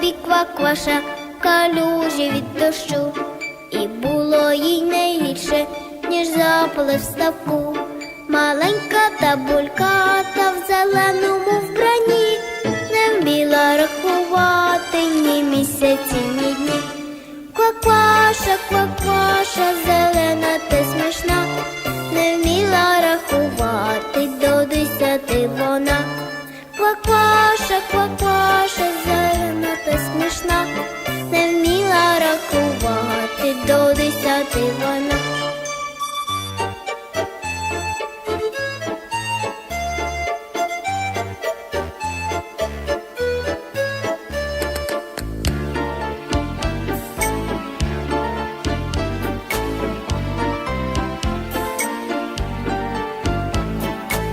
воді квакваша, калюжі від дощу, і було їй не гірше, ніж запали в ставку. Маленька та бульката в зеленому вбранні, не вміла рахувати ні місяці, ні дні. Квакваша, квакваша, зелена ти смішна, не вміла рахувати до десяти вона. До вона.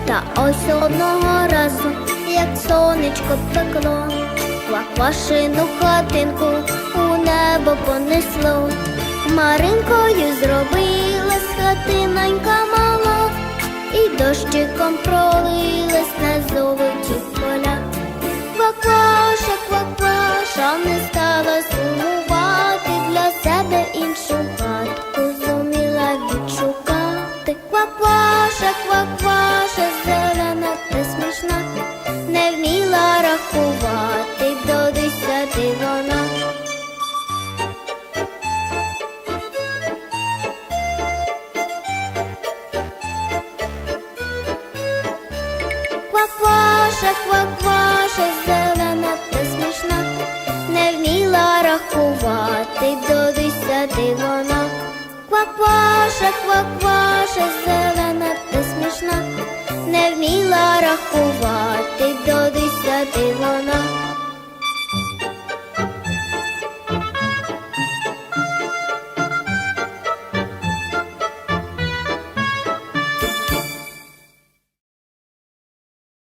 Та ось одного разу, як сонечко пекло, кваквашину хатинку у небо понесло. Маринкою зробилась хатинонька мала, і дощиком пролилась на золоті поля. Квакваша, квакваша не стала сумувати для себе іншу хатку зуміла відшукати. Квакваша, квакваша, зелена ти смішна, не вміла Квакваша, квакваша, зелена та смішна, не вміла рахувати до десяти вона. Квакваша, квакваша, зелена та смішна, не вміла рахувати до десяти вона.